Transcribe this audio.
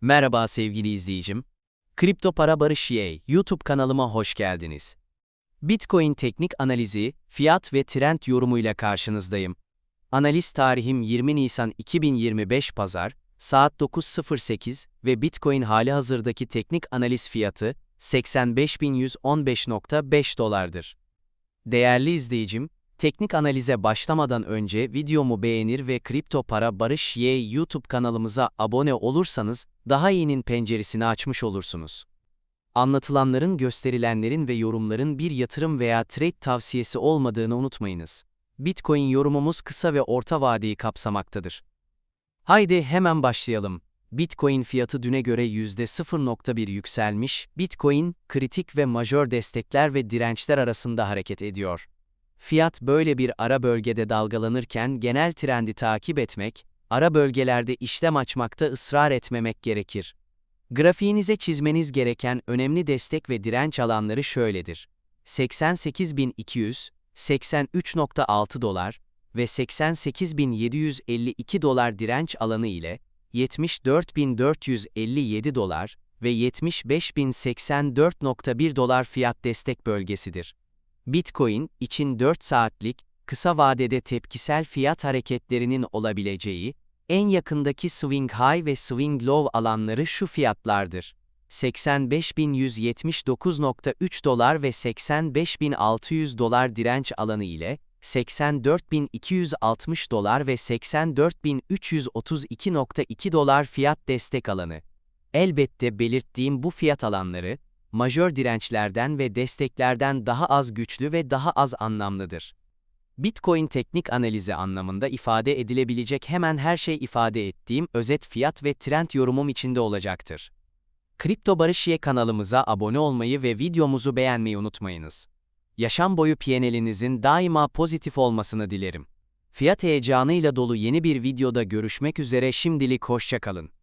Merhaba sevgili izleyicim. Kripto Para Barış Yey, YouTube kanalıma hoş geldiniz. Bitcoin teknik analizi, fiyat ve trend yorumuyla karşınızdayım. Analiz tarihim 20 Nisan 2025 Pazar, saat 9.08 ve Bitcoin hali hazırdaki teknik analiz fiyatı 85.115.5 dolardır. Değerli izleyicim, teknik analize başlamadan önce videomu beğenir ve Kripto Para Barış Y YouTube kanalımıza abone olursanız daha iyinin penceresini açmış olursunuz. Anlatılanların, gösterilenlerin ve yorumların bir yatırım veya trade tavsiyesi olmadığını unutmayınız. Bitcoin yorumumuz kısa ve orta vadeyi kapsamaktadır. Haydi hemen başlayalım. Bitcoin fiyatı düne göre %0.1 yükselmiş, Bitcoin, kritik ve majör destekler ve dirençler arasında hareket ediyor. Fiyat böyle bir ara bölgede dalgalanırken genel trendi takip etmek, ara bölgelerde işlem açmakta ısrar etmemek gerekir. Grafiğinize çizmeniz gereken önemli destek ve direnç alanları şöyledir. 88.200, 83.6 dolar ve 88.752 dolar direnç alanı ile 74.457 dolar ve 75.084.1 dolar fiyat destek bölgesidir. Bitcoin için 4 saatlik, kısa vadede tepkisel fiyat hareketlerinin olabileceği, en yakındaki swing high ve swing low alanları şu fiyatlardır. 85.179.3 dolar ve 85.600 dolar direnç alanı ile 84.260 dolar ve 84.332.2 dolar fiyat destek alanı. Elbette belirttiğim bu fiyat alanları, majör dirençlerden ve desteklerden daha az güçlü ve daha az anlamlıdır. Bitcoin teknik analizi anlamında ifade edilebilecek hemen her şey ifade ettiğim özet fiyat ve trend yorumum içinde olacaktır. Kripto Barışye kanalımıza abone olmayı ve videomuzu beğenmeyi unutmayınız. Yaşam boyu PNL'inizin daima pozitif olmasını dilerim. Fiyat heyecanıyla dolu yeni bir videoda görüşmek üzere şimdilik hoşçakalın.